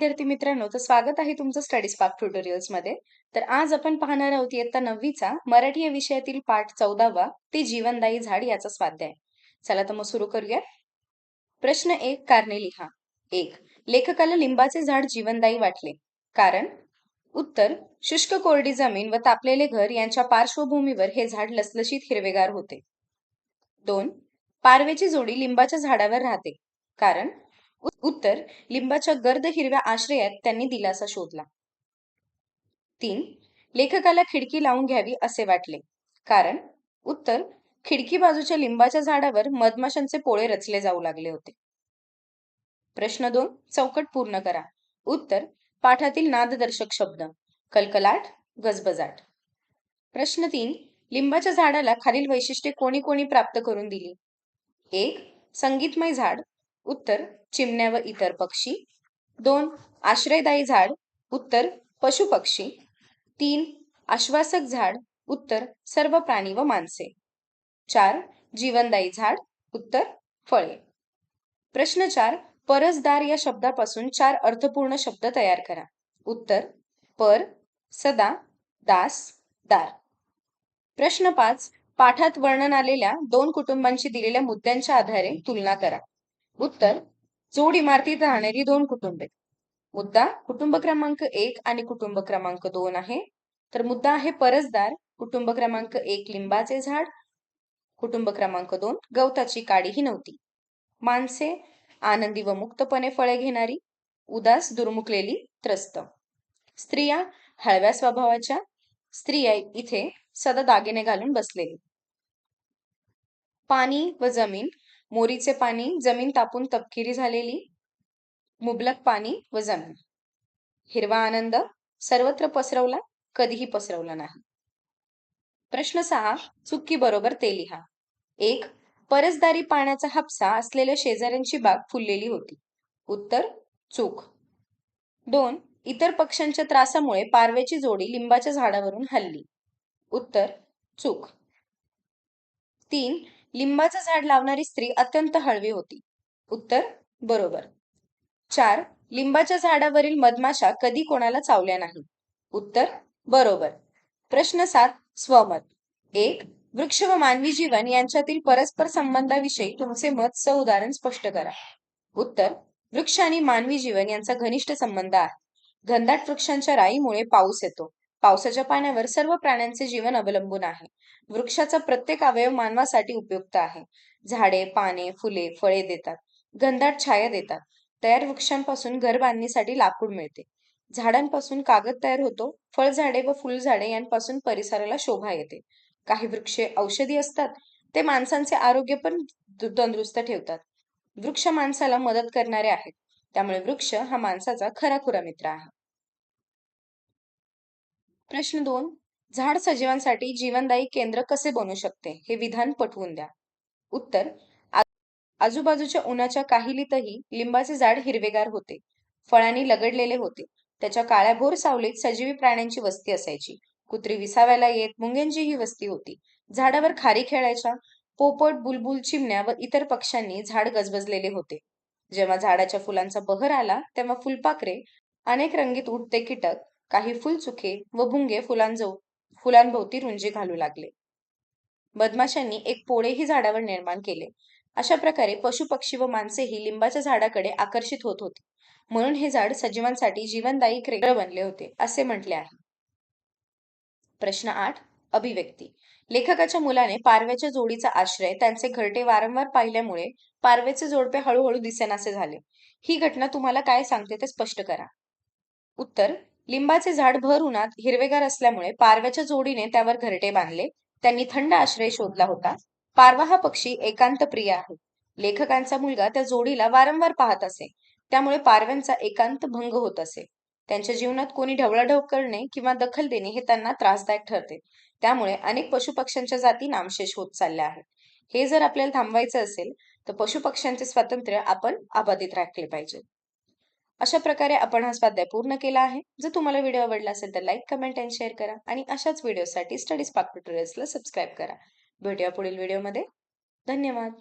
विद्यार्थी मित्रांनो तर स्वागत आहे तुमचं स्टडी स्पार्क ट्युटोरियल्समध्ये. तर आज आपण पाहणार आहोत इयत्ता नववीचा मराठी या विषयातील पाठ चौदावा ते जीवनदायी झाड याचा स्वाध्याय. चला तर मग सुरू करूया प्रश्न एक कारणे लिहा. एक लेखकाला लिंबाचे झाड जीवनदायी वाटले. कारण? उत्तर शुष्क कोरडी जमीन व तापलेले घर यांच्या पार्श्वभूमीवर हे झाड लसलशीत हिरवेगार होते. दोन पारवेची जोडी लिंबाच्या झाडावर राहते. कारण? उत्तर लिंबाच्या गर्द हिरव्या आश्रयात त्यांनी दिलासा शोधला. तीन लेखकाला खिडकी लावून घ्यावी असे वाटले. कारण उत्तर खिडकी बाजूच्या लिंबाच्या झाडावर मधमाशांचे पोळे रचले जाऊ लागले होते. प्रश्न दोन चौकट पूर्ण करा. उत्तर पाठातील नाददर्शक शब्द. कलकलाट गजबजाट. प्रश्न तीन लिंबाच्या झाडाला खालील वैशिष्ट्ये कोणी कोणी प्राप्त करून दिली? एक संगीतमय झाड. उत्तर चिमण्या व इतर पक्षी. दोन आश्रयदायी झाड उत्तर पशुपक्षी तीन आश्वासक झाड उत्तर सर्व प्राणी व माणसे. चार जीवनदायी झाड उत्तर फळे. प्रश्न चार परसदार या शब्दापासून चार अर्थपूर्ण शब्द तयार करा. उत्तर पर सदा दास दार. प्रश्न पाच पाठात वर्णन आलेल्या दोन कुटुंबांची दिलेल्या मुद्द्यांच्या आधारे तुलना करा. उत्तर जोड इमारतीत राहणारी दोन कुटुंबे. मुद्दा कुटुंब क्रमांक एक आणि कुटुंब क्रमांक दोन आहे. तर मुद्दा आहे परसदार कुटुंब क्रमांक एक लिंबाचे झाड कुटुंब क्रमांक दोन गवताची काडीही नव्हती. माणसे आनंदी व मुक्तपणे फळे घेणारी उदास दुर्मुखलेली त्रस्त. स्त्रिया हळव्या स्वभावाच्या स्त्रिया इथे सदा दागिने घालून बसलेली. पाणी व जमीन मोरीचे पाणी जमीन तापून तपकिरी झालेली मुबलक पाणी व जमीन. हिरवा आनंद सर्वत्र पसरवला कधीही पसरवला नाही. प्रश्न सहा चुकी बरोबर ते लिहा. एक परसदारी पाण्याचा हापसा असलेल्या शेजाऱ्यांची बाग फुललेली होती. उत्तर चूक. दोन इतर पक्ष्यांच्या त्रासामुळे पारव्याची जोडी लिंबाच्या झाडावरून हल्ली. उत्तर चूक. तीन लिंबाचं झाड लावणारी स्त्री अत्यंत हळवी होती. उत्तर बरोबर. चार लिंबाच्या झाडावरील मधमाशा कधी कोणाला चावल्या नाही उत्तर बरोबर. प्रश्न सात स्वमत. एक वृक्ष व मानवी जीवन यांच्यातील परस्पर संबंधाविषयी तुमचे मत स उदाहरण स्पष्ट करा. उत्तर वृक्ष आणि मानवी जीवन यांचा घनिष्ठ संबंध आहे. घनदाट वृक्षांच्या राईमुळे पाऊस येतो. पावसाच्या पाण्यावर सर्व प्राण्यांचे जीवन अवलंबून आहे. वृक्षाचा प्रत्येक अवयव मानवासाठी उपयुक्त आहे. झाडे पाने फुले फळे देतात. घनदाट छाया देतात. तयार वृक्षांपासून घर बांधणीसाठी लाकूड मिळते. झाडांपासून कागद तयार होतो. फळझाडे व फुलझाडे यांपासून परिसराला शोभा येते. काही वृक्षे औषधी असतात. ते माणसांचे आरोग्य पण तंदुरुस्त ठेवतात. वृक्ष माणसाला मदत करणारे आहेत. त्यामुळे वृक्ष हा माणसाचा खराखुरा मित्र आहे. प्रश्न दोन. झाड सजीवांसाठी जीवनदायी केंद्र कसे बनू शकते? हे विधान पटवून द्या. उत्तर. आजूबाजूच्या उन्हाच्या काहिलीतही लिंबाचे झाड हिरवेगार होते. फळांनी लगडलेले होते. त्याच्या काळ्याभोर सावलीत सजीवी प्राण्यांची वस्ती असायची. कुत्री विसाव्याला येत मुंग्यांची ही वस्ती होती. झाडावर खारी खेळायच्या पोपट बुलबुल चिमण्या व इतर पक्ष्यांनी झाड गजबजलेले होते. जेव्हा झाडाच्या फुलांचा बहर आला तेव्हा फुलपाखरे अनेक रंगीत उठते कीटक काही फुलचुके व भुंगे फुलांजो फुलांभोवती रुंजी घालू लागले. बदमाशांनी एक पोळेही झाडावर निर्माण केले. अशा प्रकारे पशु पक्षी व माणसेही लिंबाच्या झाडाकडे आकर्षित होत होती. म्हणून हे झाड सजीवांसाठी जीवनदायी क्रेगळ बनले होते असे म्हटले आहे. प्रश्न आठ. अभिव्यक्ती. लेखकाच्या मुलाने पारव्याच्या जोडीचा आश्रय त्यांचे घरटे वारंवार पाहिल्यामुळे पारव्याचे जोडपे हळूहळू दिसेनासे झाले. ही घटना तुम्हाला काय सांगते ते स्पष्ट करा. उत्तर. लिंबाचे झाड भर उन्हात हिरवेगार असल्यामुळे पारव्याच्या जोडीने त्यावर घरटे बांधले. त्यांनी थंड आश्रय शोधला होता. पारवा हा पक्षी एकांत प्रिय आहे. लेखकांचा मुलगा त्या जोडीला वारंवार पाहत असे. त्यामुळे पारव्यांचा एकांत भंग होत असे. त्यांच्या जीवनात कोणी ढवळाढव करणे किंवा दखल देणे हे त्यांना त्रासदायक ठरते. त्यामुळे अनेक पशुपक्ष्यांच्या जाती नामशेष होत चालल्या आहेत. हे जर आपल्याला थांबवायचं असेल तर पशुपक्ष्यांचे स्वातंत्र्य आपण अबाधित राखले पाहिजे. अशा प्रकारे आपण हा स्वाध्याय पूर्ण केला आहे. जर तुम्हाला व्हिडिओ आवडला असेल तर लाईक कमेंट आणि शेअर करा आणि अशाच व्हिडिओसाठी स्टडीज पाक ट्युटोरियल्सला सबस्क्राईब करा. भेटूया पुढील व्हिडिओमध्ये धन्यवाद.